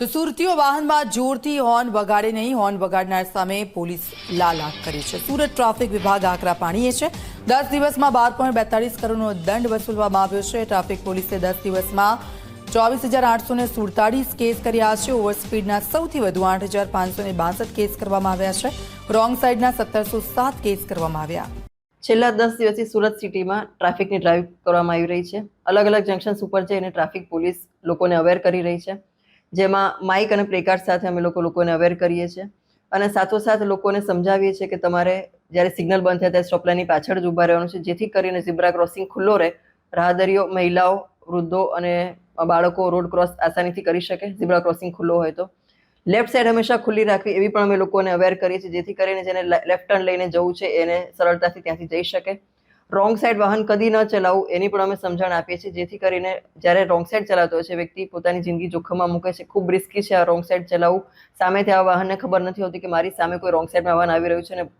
તો સુરતીઓ વાહનમાં જોરથી હોર્ન વગાડે નહીં. હોર્ન વગાડનાર સામે પોલીસ લાલ આંખ કરી છે. સુરત ટ્રાફિક વિભાગ આકરા પાણીએ છે. દસ દિવસમાં બાર પોઈન્ટ બેતાળીસ કરોડનો દંડ વસૂલવામાં આવ્યો છે. ટ્રાફિક પોલીસે દસ દિવસમાં ચોવીસ હજાર આઠસો સુડતાળીસ કેસ કર્યા છે. ઓવર સ્પીડના સૌથી વધુ આઠ હજાર પાંચસો ને કેસ કરવામાં આવ્યા છે. રોંગ સાઈડના સત્તરસો સાત કેસ કરવામાં આવ્યા. છેલ્લા દસ દિવસથી સુરત સિટીમાં ટ્રાફિકની ડ્રાઈવ કરવામાં આવી રહી છે. અલગ અલગ જંકશન્સ ઉપર જઈને ટ્રાફિક પોલીસ લોકોને અવેર કરી રહી છે. જેમાં માઇક અને પ્લેકાર્ડ સાથે અમે લોકો લોકોને અવેર કરીએ છીએ. અને સાથોસાથ લોકોને સમજાવીએ છીએ કે તમારે જ્યારે સિગ્નલ બંધ થાય ત્યારે સ્ટોપલાઇનની પાછળ જ ઊભા રહેવાનું છે. જેથી કરીને ઝીબ્રા ક્રોસિંગ ખુલ્લો રહે, રાહદારીઓ, મહિલાઓ, વૃદ્ધો અને બાળકો રોડ ક્રોસ આસાનીથી કરી શકે ઝીબ્રા ક્રોસિંગ ખુલ્લો હોય તો. લેફ્ટ સાઈડ હંમેશા ખુલ્લી રાખવી એવી પણ અમે લોકોને અવેર કરીએ છીએ, જેથી કરીને જેને લેફ્ટ ટર્ન લઈને જવું છે એને સરળતાથી ત્યાંથી જઈ શકે. રોંગ સાઈડ વાહન કદી ન ચલાવવું એની પણ અમે સમજણ આપીએ છીએ. જેથી કરીને જ્યારે રોંગ સાઈડ ચલાવતો છે, વ્યક્તિ પોતાની જિંદગી જોખમમાં મૂકે છે. ખૂબ રિસ્કી છે આ રોંગ સાઈડ ચલાવવું. સામેથી આ વાહનને ખબર નથી હોતી કે મારી સામે કોઈ રોંગ સાઈડમાં વાહન આવી રહ્યું છે અને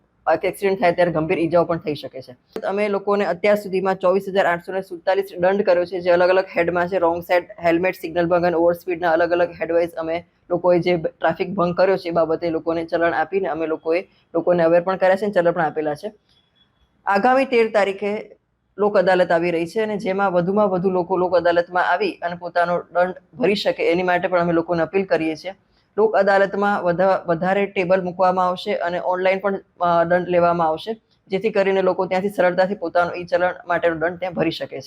એક્સિડન્ટ થાય ત્યારે ગંભીર ઈજાઓ પણ થઈ શકે છે. અમે લોકોને અત્યાર સુધીમાં ચોવીસ હજાર આઠસો ને સુડતાલીસ દંડ કર્યો છે, જે અલગ અલગ હેડમાં છે. રોંગ સાઈડ હેલ્મેટ સિગ્નલ ભંગ અને ઓવર સ્પીડના અલગ અલગ હેડવાઇઝ અમે લોકોએ જે ટ્રાફિક ભંગ કર્યો છે એ બાબતે લોકોને ચલણ આપીને અમે લોકોએ લોકોને અવેર પણ કર્યા છે અને ચલણ પણ આપેલા છે. આગામી તેર તારીખે લોક અદાલત આવી રહી છે અને જેમાં વધુમાં વધુ લોકો લોક અદાલતમાં આવી અને પોતાનો દંડ ભરી શકે એની માટે પણ અમે લોકોને અપીલ કરીએ છીએ. લોક અદાલતમાં વધા- વધારે ટેબલ મૂકવામાં આવશે અને ઓનલાઈન પણ દંડ લેવામાં આવશે, જેથી કરીને લોકો ત્યાંથી સરળતાથી પોતાનો ઈ ચલણ માટેનો દંડ ત્યાં ભરી શકે છે.